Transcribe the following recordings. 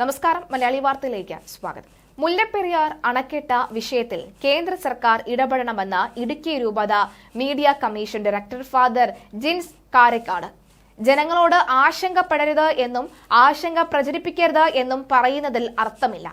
നമസ്കാരം. മലയാളി വാർത്തയിലേക്ക് സ്വാഗതം. മുല്ലപ്പെരിയാർ അണക്കെട്ട വിഷയത്തിൽ കേന്ദ്ര സർക്കാർ ഇടപെടണമെന്ന് ഇടുക്കി രൂപത media commission director father Jins Karakkad. ജനങ്ങളോട് ആശങ്കപ്പെടരുത് എന്നും ആശങ്ക പ്രചരിപ്പിക്കരുത് എന്നും പറയുന്നതിൽ അർത്ഥമില്ല.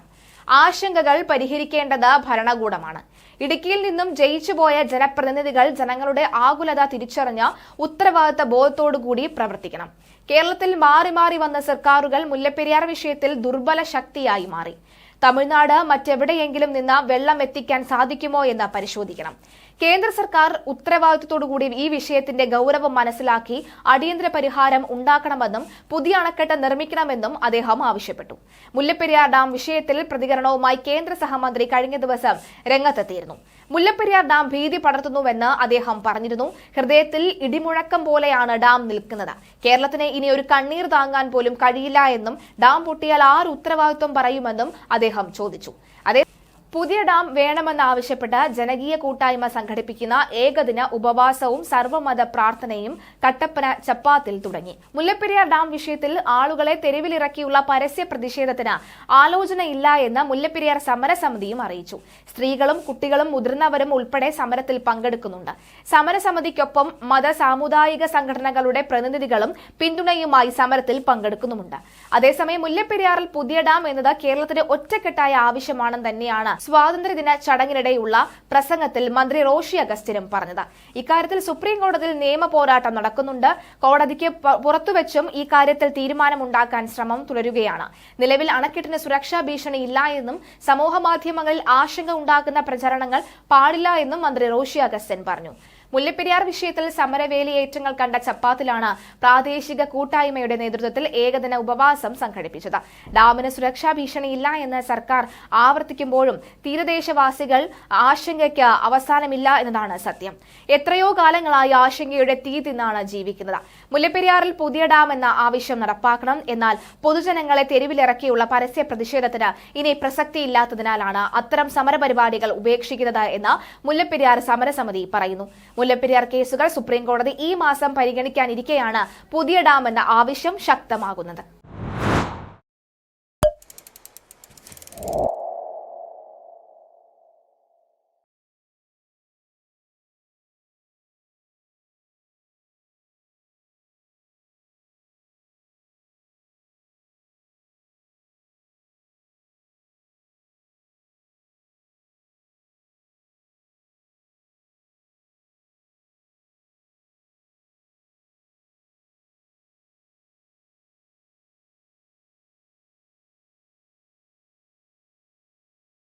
ആശങ്കകൾ പരിഹരിക്കേണ്ടത് ഭരണകൂടമാണ്. ഇടുക്കിയിൽ നിന്നും ജയിച്ചുപോയ ജനപ്രതിനിധികൾ ജനങ്ങളുടെ ആകുലത തിരിച്ചറിഞ്ഞ ഉത്തരവാദിത്ത ബോധത്തോടുകൂടി പ്രവർത്തിക്കണം. കേരളത്തിൽ മാറി മാറി വന്ന സർക്കാരുകൾ മുല്ലപ്പെരിയാർ വിഷയത്തിൽ ദുർബല ശക്തിയായി മാറി. തമിഴ്നാട് മറ്റെവിടെയെങ്കിലും നിന്ന് വെള്ളം എത്തിക്കാൻ സാധിക്കുമോ എന്ന് പരിശോധിക്കണം. കേന്ദ്ര സർക്കാർ ഉത്തരവാദിത്വത്തോടുകൂടി ഈ വിഷയത്തിന്റെ ഗൗരവം മനസ്സിലാക്കി അടിയന്തര പരിഹാരം ഉണ്ടാക്കണമെന്നും പുതിയ അണക്കെട്ട് നിർമ്മിക്കണമെന്നും അദ്ദേഹം ആവശ്യപ്പെട്ടു. മുല്ലപ്പെരിയാർ ഡാം വിഷയത്തിൽ പ്രതികരണവുമായി കേന്ദ്ര സഹമന്ത്രി കഴിഞ്ഞ ദിവസം രംഗത്തെത്തിയിരുന്നു. മുല്ലപ്പെരിയാർ ഡാം ഭീതി പടർത്തുന്നുവെന്ന് അദ്ദേഹം പറഞ്ഞിരുന്നു. ഹൃദയത്തിൽ ഇടിമുഴക്കം പോലെയാണ് ഡാം നിൽക്കുന്നത്. കേരളത്തിന് ഇനി ഒരു കണ്ണീർ താങ്ങാൻ പോലും കഴിയില്ല എന്നും ഡാം പൊട്ടിയാൽ ആർ ഉത്തരവാദിത്വം പറയുമെന്നും അദ്ദേഹം ചോദിച്ചു. അതേ പുതിയ ഡാം വേണമെന്നാവശ്യപ്പെട്ട് ജനകീയ കൂട്ടായ്മ സംഘടിപ്പിക്കുന്ന ഏകദിന ഉപവാസവും സർവമത പ്രാർത്ഥനയും കട്ടപ്പന ചപ്പാത്തിൽ തുടങ്ങി. മുല്ലപ്പെരിയാർ ഡാം വിഷയത്തിൽ ആളുകളെ തെരുവിലിറക്കിയുള്ള പരസ്യ പ്രതിഷേധത്തിന് ആലോചനയില്ല എന്ന് മുല്ലപ്പെരിയാർ സമരസമിതിയും അറിയിച്ചു. സ്ത്രീകളും കുട്ടികളും മുതിർന്നവരും ഉൾപ്പെടെ സമരത്തിൽ പങ്കെടുക്കുന്നുണ്ട്. സമരസമിതിക്കൊപ്പം മത സാമുദായിക സംഘടനകളുടെ പ്രതിനിധികളും പിന്തുണയുമായി സമരത്തിൽ പങ്കെടുക്കുന്നുമുണ്ട്. അതേസമയം മുല്ലപ്പെരിയാറിൽ പുതിയ ഡാം എന്നത് കേരളത്തിന്റെ ഒറ്റക്കെട്ടായ ആവശ്യമാണെന്ന് തന്നെയാണ് സ്വാതന്ത്ര്യദിന ചടങ്ങിനിടെയുള്ള പ്രസംഗത്തിൽ മന്ത്രി റോഷി അഗസ്റ്റിനും പറഞ്ഞത്. ഇക്കാര്യത്തിൽ സുപ്രീം കോടതിയിൽ നിയമ പോരാട്ടം നടക്കുന്നുണ്ട്. കോടതിക്ക് പുറത്തുവച്ചും ഈ കാര്യത്തിൽ തീരുമാനമുണ്ടാക്കാൻ ശ്രമം തുടരുകയാണ്. നിലവിൽ അണക്കെട്ടിന് സുരക്ഷാ ഭീഷണി ഇല്ല എന്നും സമൂഹ മാധ്യമങ്ങളിൽ ആശങ്ക ഉണ്ടാക്കുന്ന പ്രചരണങ്ങൾ പാടില്ല എന്നും മന്ത്രി റോഷി അഗസ്റ്റിൻ പറഞ്ഞു. മുല്ലപ്പെരിയാർ വിഷയത്തിൽ സമരവേലിയേറ്റങ്ങൾ കണ്ട ചപ്പാത്തിലാണ് പ്രാദേശിക കൂട്ടായ്മയുടെ നേതൃത്വത്തിൽ ഏകദിന ഉപവാസം സംഘടിപ്പിച്ചത്. ഡാമിന് സുരക്ഷാ ഭീഷണിയില്ല എന്ന് സർക്കാർ ആവർത്തിക്കുമ്പോഴും തീരദേശവാസികൾ ആശങ്കയ്ക്ക് അവസാനമില്ല എന്നതാണ് സത്യം. എത്രയോ കാലങ്ങളായി ആശങ്കയുടെ തീ തിന്നാണ് ജീവിക്കുന്നത്. മുല്ലപ്പെരിയാറിൽ പുതിയ ഡാം എന്ന ആവശ്യം നടപ്പാക്കണം. എന്നാൽ പൊതുജനങ്ങളെ തെരുവിലിറക്കിയുള്ള പരസ്യ പ്രതിഷേധത്തിന് ഇനി പ്രസക്തിയില്ലാത്തതിനാലാണ് അത്തരം സമരപരിപാടികൾ ഉപേക്ഷിക്കുന്നത് എന്ന് മുല്ലപ്പെരിയാർ സമരസമിതി പറയുന്നു. മുല്ലപ്പെരിയാർ കേസുകൾ സുപ്രീംകോടതി ഈ മാസം പരിഗണിക്കാനിരിക്കെയാണ് പുതിയ ഡാം എന്ന ആവശ്യം ശക്തമാകുന്നത്.